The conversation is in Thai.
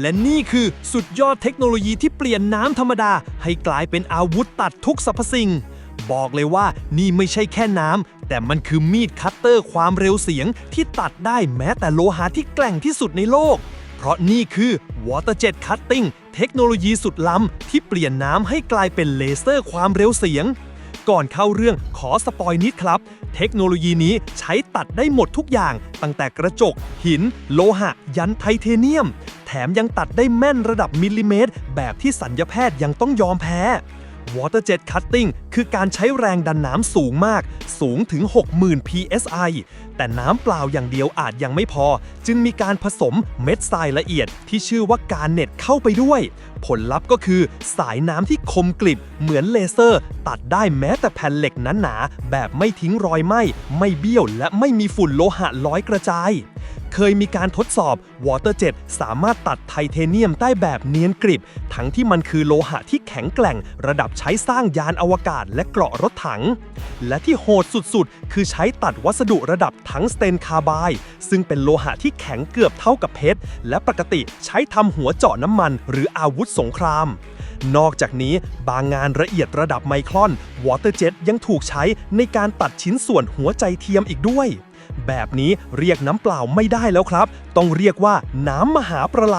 และนี่คือสุดยอดเทคโนโลยีที่เปลี่ยนน้ำธรรมดา ให้กลายเป็นอาวุธตัดทุกสรรพสิ่ง บอกเลยว่านี่ไม่ใช่แค่น้ำ แต่มันคือมีดคัตเตอร์ความเร็วเสียงที่ตัดได้แม้แต่โลหะที่แกร่งที่สุดในโลก เพราะนี่คือ Water Jet Cutting เทคโนโลยีสุดล้ำที่เปลี่ยนน้ำให้กลายเป็นเลเซอร์ความเร็วเสียง ก่อนเข้าเรื่องขอสปอยนิดครับ เทคโนโลยีนี้ใช้ตัดได้หมดทุกอย่าง ตั้งแต่กระจก หิน โลหะ ยันไทเทเนียม แถมยังตัดได้แม่นระดับมิลลิเมตร แบบที่สัญญาแพทย์ยังต้องยอมแพ้ Water Jet Cutting คือการใช้แรงดันน้ำสูงมาก สูงถึง 60,000 psi แต่น้ำเปล่าอย่างเดียวอาจยังไม่พอ จึงมีการผสมเม็ดทรายละเอียดที่ชื่อว่าการเน็ตเข้าไปด้วย ผลลัพธ์ก็คือสายน้ำที่คมกริบเหมือนเลเซอร์ ตัดได้แม้แต่แผ่นเหล็กหนาๆแบบไม่ทิ้งรอยไหม้ไม่เบี้ยวและไม่มีฝุ่นโลหะลอยกระจาย เคยมีการทดสอบ Water Jet สามารถตัดไทเทเนียมได้แบบเนียนกริบ ทั้งที่มันคือโลหะที่แข็งแกร่ง ระดับใช้สร้างยานอวกาศและเกราะรถถัง และที่โหดสุดๆ คือใช้ตัดวัสดุระดับทั้งสเตนคาร์บายซึ่งเป็นโลหะที่แข็งเกือบเท่ากับเพชร และปกติใช้ทำหัวเจาะน้ำมัน หรืออาวุธสงคราม นอกจากนี้บางงานละเอียดระดับไมครอน Water Jet ยังถูกใช้ในการตัดชิ้นส่วนหัวใจเทียมอีกด้วย แบบนี้เรียกน้ำเปล่าไม่ได้แล้วครับ ต้องเรียกว่าน้ำมหาประไล